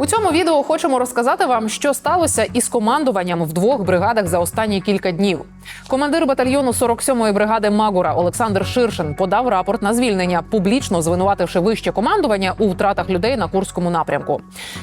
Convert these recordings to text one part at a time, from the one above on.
У цьому відео хочемо розказати вам, що сталося із командуванням в двох бригадах за останні кілька днів. Командир батальйону 47-ї бригади Магура Олександр Ширшин подав рапорт на звільнення, публічно звинувативши вище командування у втратах людей на курському напрямку.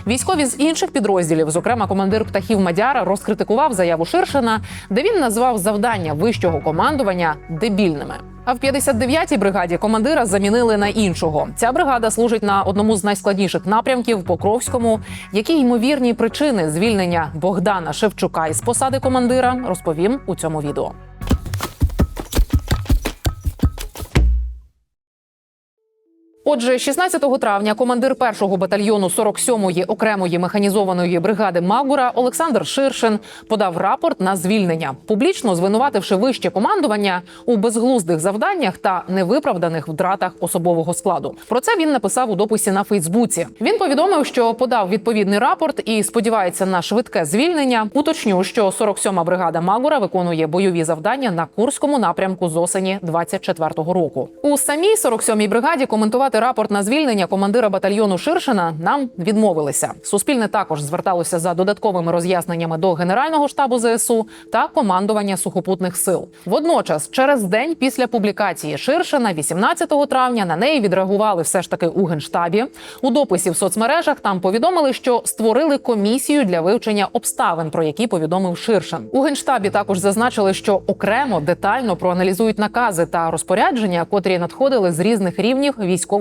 Військові з інших підрозділів, зокрема командир птахів Мадяра, розкритикував заяву Ширшина, де він назвав завдання вищого командування дебільними. А в 59-й бригаді командира замінили на іншого. Ця бригада служить на одному з найскладніших напрямків Покровському. Які ймовірні причини звільнення Богдана Шевчука із посади командира, розповім у цьому відео відео. Отже, 16 травня командир 1-го батальйону 47-ї окремої механізованої бригади Магура Олександр Ширшин подав рапорт на звільнення, публічно звинувативши вище командування у безглуздих завданнях та невиправданих втратах особового складу. Про це він написав у дописі на Фейсбуці. Він повідомив, що подав відповідний рапорт і сподівається на швидке звільнення. Уточню, що 47-ма бригада Магура виконує бойові завдання на курському напрямку з осені 24-го року. У самій 47-й бригаді коментувати рапорт на звільнення командира батальйону Ширшина нам відмовилися. Суспільне також зверталося за додатковими роз'ясненнями до Генерального штабу ЗСУ та командування сухопутних сил. Водночас, через день після публікації Ширшина, 18 травня, на неї відреагували все ж таки у генштабі. У дописі в соцмережах там повідомили, що створили комісію для вивчення обставин, про які повідомив Ширшин. У генштабі також зазначили, що окремо детально проаналізують накази та розпорядження, котрі надходили з різних рівнів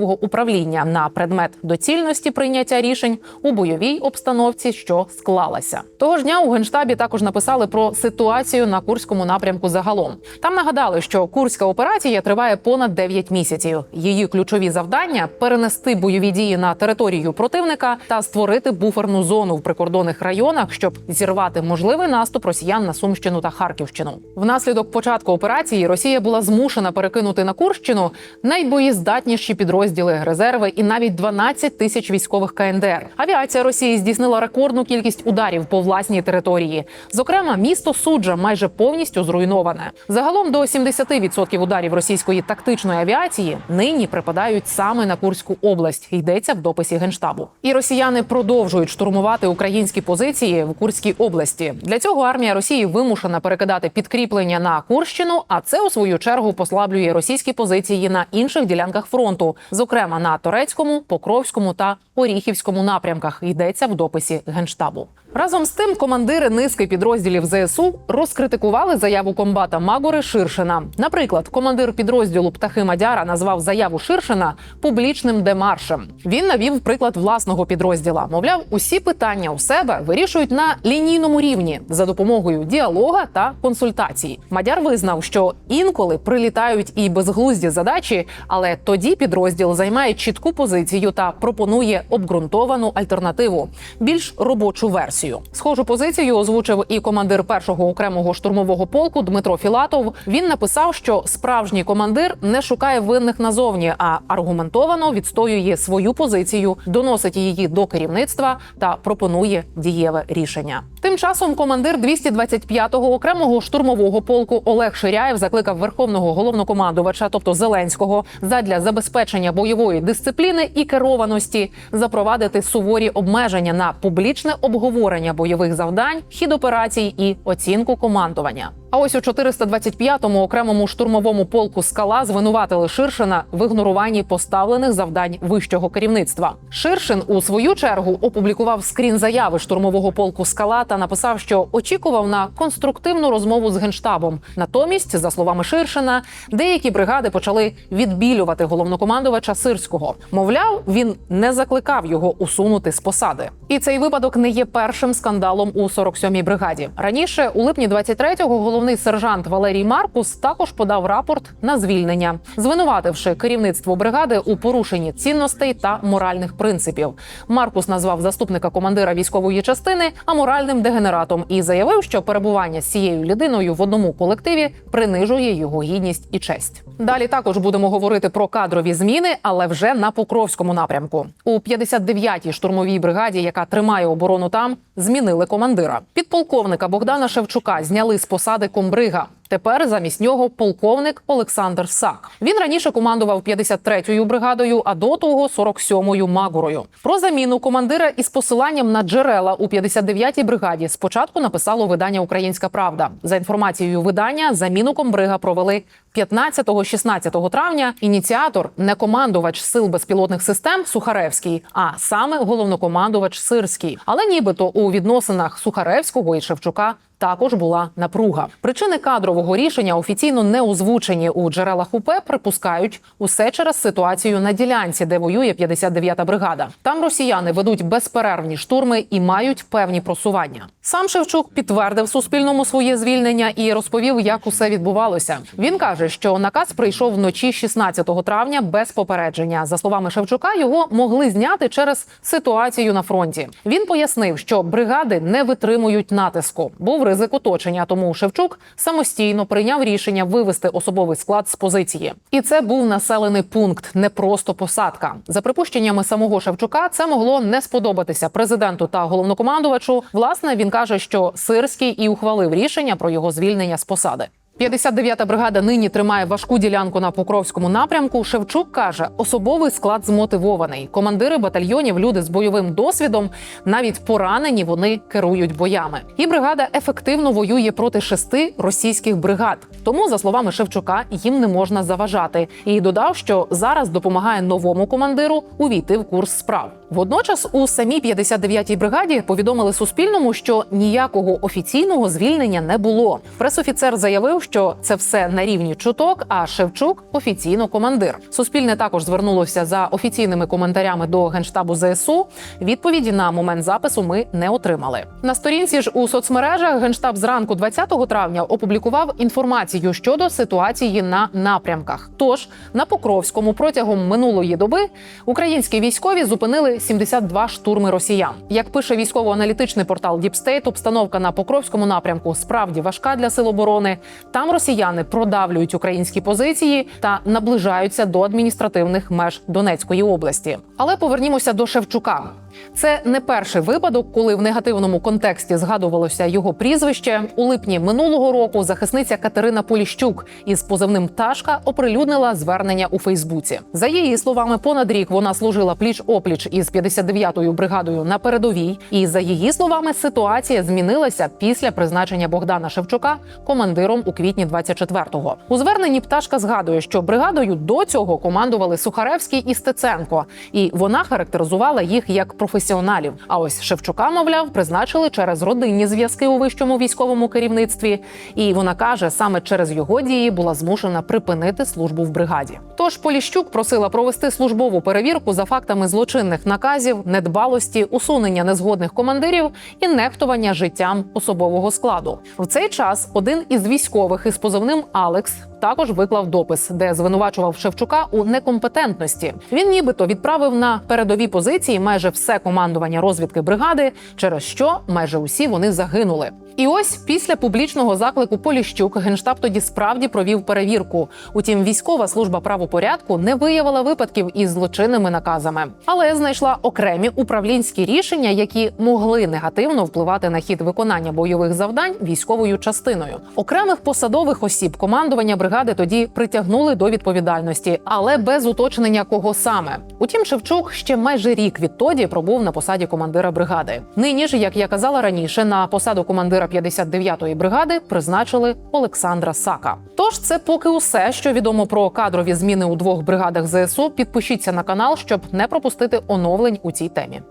військового управління на предмет доцільності прийняття рішень у бойовій обстановці, що склалася. Того ж дня у генштабі також написали про ситуацію на курському напрямку. Загалом там нагадали, що курська операція триває понад 9 місяців. Її ключові завдання перенести бойові дії на територію противника та створити буферну зону в прикордонних районах, щоб зірвати можливий наступ росіян на Сумщину та Харківщину. Внаслідок початку операції Росія була змушена перекинути на Курщину найбоєздатніші підрозділи резерви і навіть 12 тисяч військових КНДР. Авіація Росії здійснила рекордну кількість ударів по власній території. Зокрема, місто Суджа майже повністю зруйноване. Загалом до 70% ударів російської тактичної авіації нині припадають саме на Курську область. Йдеться в дописі генштабу. І росіяни продовжують штурмувати українські позиції в Курській області. Для цього армія Росії вимушена перекидати підкріплення на Курщину, а це у свою чергу послаблює російські позиції на інших ділянках фронту, зокрема на Торецькому, Покровському та Оріхівському напрямках. Йдеться в дописі генштабу. Разом з тим, командири низки підрозділів ЗСУ розкритикували заяву комбата Магори Ширшина. Наприклад, командир підрозділу Птахи Мадяра назвав заяву Ширшина публічним демаршем. Він навів приклад власного підрозділа. Мовляв, усі питання у себе вирішують на лінійному рівні за допомогою діалога та консультацій. Мадяр визнав, що інколи прилітають і безглузді задачі, але тоді підрозділ займає чітку позицію та пропонує обґрунтовану альтернативу, більш робочу версію. Схожу позицію озвучив і командир першого окремого штурмового полку Дмитро Філатов. Він написав, що справжній командир не шукає винних назовні, а аргументовано відстоює свою позицію, доносить її до керівництва та пропонує дієве рішення. Тим часом командир 225-го окремого штурмового полку Олег Ширяєв закликав верховного головнокомандувача, тобто Зеленського, задля забезпечення бойової дисципліни і керованості запровадити суворі обмеження на публічне обговорення бойових завдань, хід операцій і оцінку командування. А ось у 425-му окремому штурмовому полку скала звинуватили Ширшина в ігноруванні поставлених завдань вищого керівництва. Ширшин у свою чергу опублікував скрін заяви штурмового полку скала та написав, що очікував на конструктивну розмову з генштабом. Натомість, за словами Ширшина, деякі бригади почали відбілювати головнокомандувача Сирського. Мовляв, він не закликав його усунути з посади. І цей випадок не є першим скандалом у 47-й бригаді. Раніше, у липні 23-го, головний сержант Валерій Маркус також подав рапорт на звільнення, звинувативши керівництво бригади у порушенні цінностей та моральних принципів. Маркус назвав заступника командира військової частини аморальним дегенератом і заявив, що перебування з цією людиною в одному колективі принижує його гідність і честь. Далі також будемо говорити про кадрові зміни, але вже на Покровському напрямку. У 59-й штурмовій бригаді, яка тримає оборону там, змінили командира. Підполковника Богдана Шевчука зняли з посади комбрига. Тепер замість нього полковник Олександр Сак. Він раніше командував 53-ю бригадою, а до того 47-ю Магурою. Про заміну командира із посиланням на джерела у 59-й бригаді спочатку написало видання Українська Правда. За інформацією видання, заміну комбрига провели 15-16 травня. Ініціатор не командувач сил безпілотних систем Сухаревський, а саме головнокомандувач Сирський. Але нібито у відносинах Сухаревського і Шевчука. Також була напруга. Причини кадрового рішення офіційно не озвучені у джерелах УП. Припускають усе через ситуацію на ділянці, де воює 59-та бригада. Там росіяни ведуть безперервні штурми і мають певні просування. Сам Шевчук підтвердив Суспільному своє звільнення і розповів, як усе відбувалося. Він каже, що наказ прийшов вночі 16 травня без попередження. За словами Шевчука, його могли зняти через ситуацію на фронті. Він пояснив, що бригади не витримують натиску. Був ризик оточення, тому Шевчук самостійно прийняв рішення вивести особовий склад з позиції. І це був населений пункт, не просто посадка. За припущеннями самого Шевчука, це могло не сподобатися президенту та головнокомандувачу. Власне, він каже, що Сирський і ухвалив рішення про його звільнення з посади. 59-та бригада нині тримає важку ділянку на Покровському напрямку. Шевчук каже, особовий склад змотивований. Командири батальйонів, люди з бойовим досвідом, навіть поранені, вони керують боями. І бригада ефективно воює проти шести російських бригад. Тому, за словами Шевчука, їм не можна заважати. І додав, що зараз допомагає новому командиру увійти в курс справ. Водночас у самій 59-й бригаді повідомили Суспільному, що ніякого офіційного звільнення не було. Пресофіцер заявив, що це все на рівні чуток. А Шевчук офіційно командир. Суспільне також звернулося за офіційними коментарями до генштабу ЗСУ. Відповіді на момент запису ми не отримали. На сторінці ж у соцмережах генштаб зранку 20 травня опублікував інформацію щодо ситуації на напрямках. Тож на Покровському протягом минулої доби українські військові зупинили 72 штурми росіян. Як пише військово-аналітичний портал Діпстейт, обстановка на Покровському напрямку справді важка для сил оборони. Там росіяни продавлюють українські позиції та наближаються до адміністративних меж Донецької області. Але повернімося до Шевчука. Це не перший випадок, коли в негативному контексті згадувалося його прізвище. У липні минулого року захисниця Катерина Поліщук із позивним Пташка оприлюднила звернення у Фейсбуці. За її словами, понад рік вона служила пліч опліч із 59-ю бригадою на передовій. І за її словами, ситуація змінилася після призначення Богдана Шевчука командиром у квітні 24-го. У зверненні пташка згадує, що бригадою до цього командували Сухаревський і Стеценко, і вона характеризувала їх як професіоналів. А ось Шевчука, мовляв, призначили через родинні зв'язки у вищому військовому керівництві. І вона каже, саме через його дії була змушена припинити службу в бригаді. Тож Поліщук просила провести службову перевірку за фактами злочинних наказів, недбалості, усунення незгодних командирів і нехтування життям особового складу. В цей час один із військових із позивним Алекс також виклав допис, де звинувачував Шевчука у некомпетентності. Він нібито відправив на передові позиції майже все командування розвідки бригади, через що майже усі вони загинули. І ось після публічного заклику Поліщук генштаб тоді справді провів перевірку. Утім, військова служба правопорядку не виявила випадків із злочинними наказами, але знайшла окремі управлінські рішення, які могли негативно впливати на хід виконання бойових завдань військовою частиною. Окремих посадових осіб командування бригади тоді притягнули до відповідальності, але без уточнення кого саме. Утім, Шевчук ще майже рік відтоді пробув на посаді командира бригади. Нині ж, як я казала раніше, на посаду командира 59-ї бригади призначили Олександра Сака. Тож це поки усе, що відомо про кадрові зміни у двох бригадах ЗСУ. Підпишіться на канал, щоб не пропустити оновлень у цій темі.